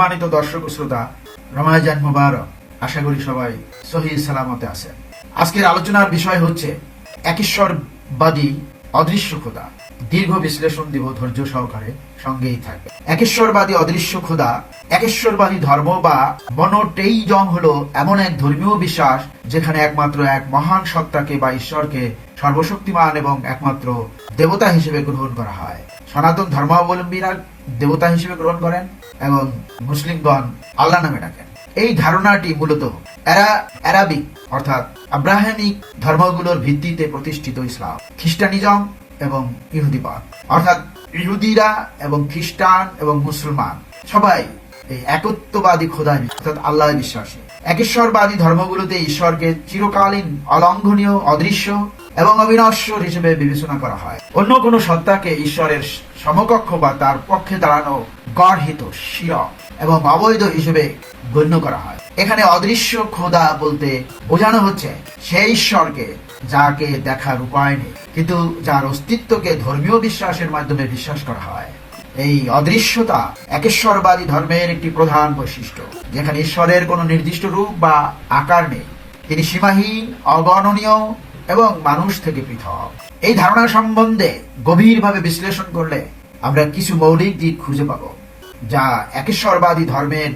সম্মানিত দর্শক শ্রোতা, রমাজান মুবারক। আশা করি সবাই সহি সালামতে আছেন। আজকের আলোচনার বিষয় হচ্ছে একেশ্বরবাদী অদৃশ্য খোদা দীর্ঘ বিশ্লেষণ দিব ধৈর্য সহকারে সঙ্গেই থাকবে। একেশ্বরবাদী অদৃশ্য খোদা একেশ্বরবাদী ধর্ম বা মনোটেইজম হলো এমন এক ধর্মীয় বিশ্বাস যেখানে একমাত্র এক মহান সত্তাকে বা ঈশ্বরকে সর্বশক্তিমান এবং একমাত্র দেবতা হিসেবে গ্রহণ করা হয়। সনাতন ধর্মাবলম্বীরা দেবতা হিসেবে গ্রহণ করেন এবং মুসলিমগণ আল্লাহ নামে ডাকেন। এই ধারণাটি মূলত অর্থাৎ আব্রাহামিক ধর্মগুলোর ভিত্তিতে প্রতিষ্ঠিত ইসলাম, খ্রিস্টানিজম এবং ইহুদিবাদ অর্থাৎ ইহুদিরা এবং খ্রিস্টান এবং মুসলমান সবাই এই একত্ববাদী খোদায় অর্থাৎ আল্লাহ বিশ্বাসী। একেশ্বরবাদী ধর্মগুলোতে ঈশ্বরকে চিরকালীন অলঙ্ঘনীয়, অদৃশ্য এবং অবিনশ্বর হিসেবে বিবেচনা করা হয়। অন্য কোনো সত্তাকে ঈশ্বরের সমকক্ষ বা তার পক্ষে দাঁড়ানো গড়হিত শির এবং অবৈধ হিসেবে গণ্য করা হয়। এখানে অদৃশ্য খোদা বলতে বোঝানো হচ্ছে সেই ঈশ্বরকে যাকে দেখার উপায় নেই, কিন্তু যার অস্তিত্বকে ধর্মীয় বিশ্বাসের মাধ্যমে বিশ্বাস করা হয়। এই অদৃশ্যতা একেশ্বরবাদী ধর্মের একটি প্রধান বৈশিষ্ট্য, যেখানে ঈশ্বরের কোনো নির্দিষ্ট রূপ বা আকার নেই। তিনি সীমাহীন, অগণনীয় এবং মানুষ থেকে পৃথক। এই ধারণা সম্বন্ধে গভীরভাবে বিশ্লেষণ করলে আমরা কিছু মৌলিক দিক খুঁজে পাব, যা একেশ্বরবাদী ধর্মের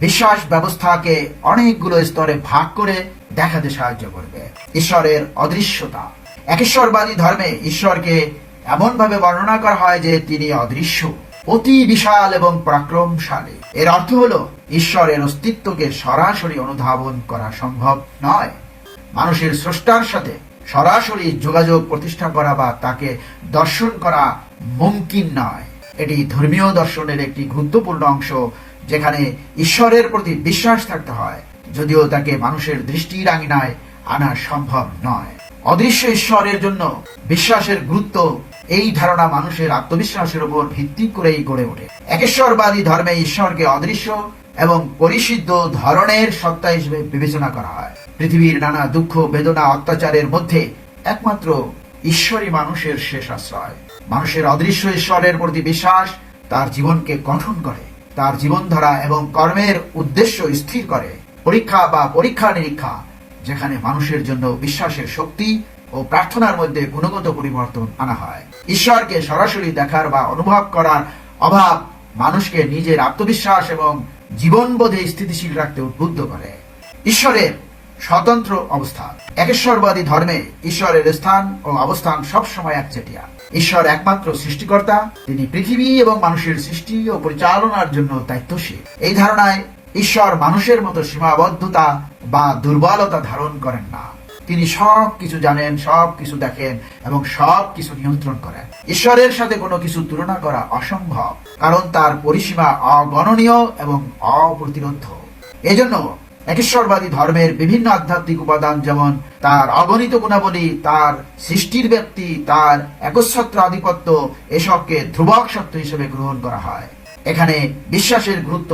বিশ্বাস ব্যবস্থাকে অনেকগুলো স্তরে ভাগ করে দেখাতে সাহায্য করবে। ঈশ্বরের অদৃশ্যতা। একেশ্বরবাদী ধর্মে ঈশ্বরকে এমনভাবে বর্ণনা করা হয় যে তিনি অদৃশ্য, অতি বিশাল এবং পরাক্রমশালী। এর অর্থ হলো, ঈশ্বরের অস্তিত্বকে সরাসরি অনুধাবন করা সম্ভব নয়। মানুষের স্রষ্টার সাথে সরাসরি যোগাযোগ প্রতিষ্ঠা করা বা তাকে দর্শন করা মুমকিন নয়। এটি ধর্মীয় দর্শনের একটি গুরুত্বপূর্ণ অংশ যেখানে ঈশ্বরের প্রতি বিশ্বাস থাকতে হয়। যদিও তাকে মানুষের দৃষ্টির আঙিনায় আনা সম্ভব নয়। অদৃশ্য ঈশ্বরের জন্য বিশ্বাসের গুরুত্ব এই ধারণা মানুষের আত্মবিশ্বাসের উপর ভিত্তি করেই গড়ে ওঠে। একেশ্বরবাদী ধর্মে ঈশ্বরকে অদৃশ্য এবং পরিসিদ্ধ ধরনের সত্তা হিসেবে বিবেচনা করা হয়। পৃথিবীর নানা দুঃখ, বেদনা, অত্যাচারের মধ্যে একমাত্র ঈশ্বরই মানুষের শেষ আশ্রয়। মানুষের অদৃশ্য ঈশ্বরের প্রতি বিশ্বাস তার জীবনকে গঠন করে, তার জীবনধারা এবং কর্মের উদ্দেশ্য স্থির করে। পরীক্ষা বা পরীক্ষা নিরীক্ষা, যেখানে মানুষের জন্য বিশ্বাসের শক্তি ও প্রার্থনার মধ্যে গুণগত পরিবর্তন আনা হয়। ঈশ্বরকে সরাসরি দেখার বা অনুভব করার অভাব মানুষকে নিজের আত্মবিশ্বাস এবং জীবনবোধে স্থিতিশীল রাখতে উদ্বুদ্ধ করে। ঈশ্বরের স্বতন্ত্র অবস্থান। একেশ্বরবাদী ধর্মে ঈশ্বরের স্থান ও অবস্থান সবসময় একচেটিয়া। ঈশ্বর একমাত্র সৃষ্টিকর্তা, তিনি পৃথিবী এবং মানুষের সৃষ্টি ও পরিচালনার জন্য দায়িত্বশীল। এই ধারণায় ঈশ্বর মানুষের মতো সীমাবদ্ধতা বা দুর্বলতা ধারণ করেন না। তিনি সব কিছু জানেন সব কিছু দেখেন এবং সব কিছু নিয়ন্ত্রণ করেন। ঈশ্বরের সাথে কোনো কিছু তুলনা করা অসম্ভব, কারণ তার পরিসীমা অগণনীয় এবং অপ্রতিরোধ এজন্য একেশ্বরবাদী ধর্মের বিভিন্ন আধ্যাত্মিক উপাদান যেমন তার অগণিত গুণাবলী, তার সৃষ্টির ব্যক্তি, তার একচ্ছত্র আধিপত্য, এসবকে ধ্রুবক সত্য হিসেবে গ্রহণ করা হয়। এখানে বিশ্বাসের গুরুত্ব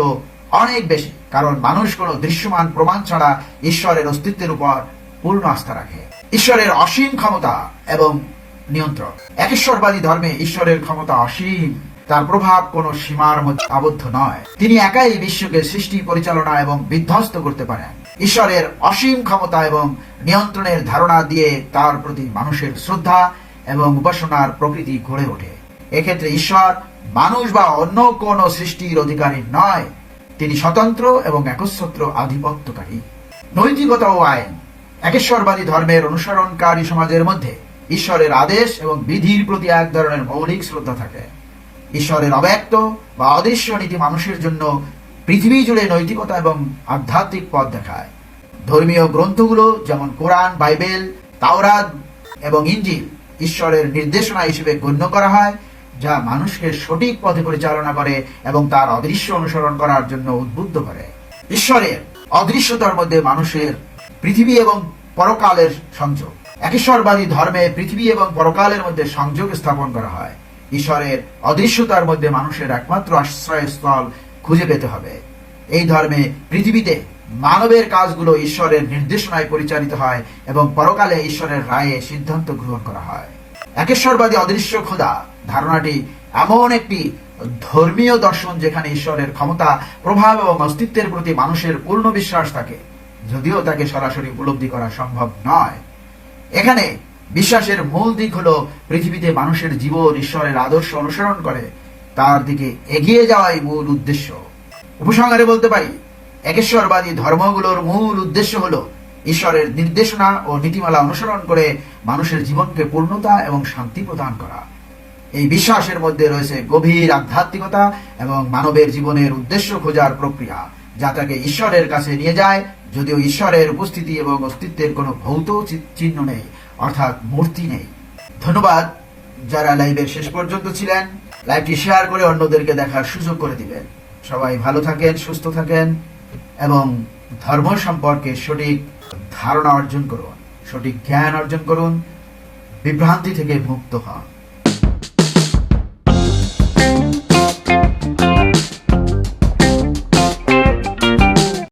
অনেক বেশি, কারণ মানুষ কোনো দৃশ্যমান প্রমাণ ছাড়া ঈশ্বরের অস্তিত্বের উপর পূর্ণ আস্থা রাখে। ঈশ্বরের অসীম ক্ষমতা এবং নিয়ন্ত্রণ একেশ্বরবাদী ধর্মে ঈশ্বরের ক্ষমতা অসীম। তার প্রভাব কোনো সীমার মধ্যে আবদ্ধ নয়। তিনি একাই বিশ্বকে সৃষ্টি, পরিচালনা এবং বিধ্বস্ত করতে পারেন। ঈশ্বরের অসীম ক্ষমতা এবং নিয়ন্ত্রণের ধারণা দিয়ে তার প্রতি মানুষের শ্রদ্ধা এবং উপাসনার প্রকৃতি গড়ে ওঠে। এক্ষেত্রে ঈশ্বর মানুষ বা অন্য কোন সৃষ্টির অধিকারী নয়। তিনি স্বতন্ত্র এবং একচ্ছত্র আধিপত্যকারী। নৈতিকতা ও আইন, একেশ্বরবাদী ধর্মের অনুসরণকারী সমাজের মধ্যে ঈশ্বরের আদেশ এবং বিধির প্রতি এক ধরনের মৌলিক শ্রদ্ধা থাকে। ঈশ্বরের অব্যক্ত বা অদৃশ্য নীতি মানুষের জন্য পৃথিবী জুড়ে নৈতিকতা এবং আধ্যাত্মিক পথ দেখায়। ধর্মীয় গ্রন্থগুলো যেমন কোরআন, বাইবেল, তাওরাত এবং ইঞ্জিল ঈশ্বরের নির্দেশনা হিসেবে গণ্য করা হয়, যা মানুষকে সঠিক পথে পরিচালনা করে এবং তার অদৃশ্য অনুসরণ করার জন্য উদ্বুদ্ধ করে। ঈশ্বরের অদৃশ্যতার মধ্যে মানুষের পৃথিবী এবং পরকালের সংযোগ। একেশ্বরবাদী ধর্মে পৃথিবী এবং পরকালের মধ্যে সংযোগ স্থাপন করা হয়। ঈশ্বরের অদৃশ্যতার মধ্যে মানুষের একমাত্র আশ্রয়স্থল খুঁজে পেতে হবে। এই ধর্মে পৃথিবীতে মানবের কাজগুলো ঈশ্বরের নির্দেশনায় পরিচালিত হয় এবং পরকালে ঈশ্বরের রায়ে সিদ্ধান্ত গ্রহণ করা হয়। একেশ্বরবাদী অদৃশ্য খোদা ধারণাটি এমন একটি ধর্মীয় দর্শন যেখানে ঈশ্বরের ক্ষমতা, প্রভাব এবং অস্তিত্বের প্রতি মানুষের পূর্ণ বিশ্বাস থাকে, যদিও তাকে সরাসরি উপলব্ধি করা সম্ভব নয়। এখানে বিশ্বাসের মূল দিক হলো পৃথিবীতে মানুষের জীবন ঈশ্বরের আদর্শ অনুসরণ করে। তার দিকে এগিয়ে যাওয়াই মূল উদ্দেশ্য। উপসংহারে বলতে পারি, একেশ্বরবাদী ধর্মগুলোর মূল উদ্দেশ্য হলো ঈশ্বরের নির্দেশনা ও নীতিমালা অনুসরণ করে মানুষের জীবনকে পূর্ণতা এবং শান্তি প্রদান করা। এই বিশ্বাসের মধ্যে রয়েছে গভীর আধ্যাত্মিকতা এবং মানবের জীবনের উদ্দেশ্য খোঁজার প্রক্রিয়া, যা তাকে ঈশ্বরের কাছে নিয়ে যায়, যদিও ঈশ্বরের উপস্থিতি এবং অস্তিত্বের কোনো ভৌত চিহ্ন নেই। অর্থাৎ মূর্তি নেই। ধন্যবাদ যারা লাইভের শেষ পর্যন্ত ছিলেন। লাইভটি শেয়ার করে অন্যদেরকে দেখার সুযোগ করে দিবেন। সবাই ভালো থাকেন, সুস্থ থাকেন এবং ধর্ম সম্পর্কে সঠিক ধারণা অর্জন করুন, সঠিক জ্ঞান অর্জন করুন, বিভ্রান্তি থেকে মুক্ত হন।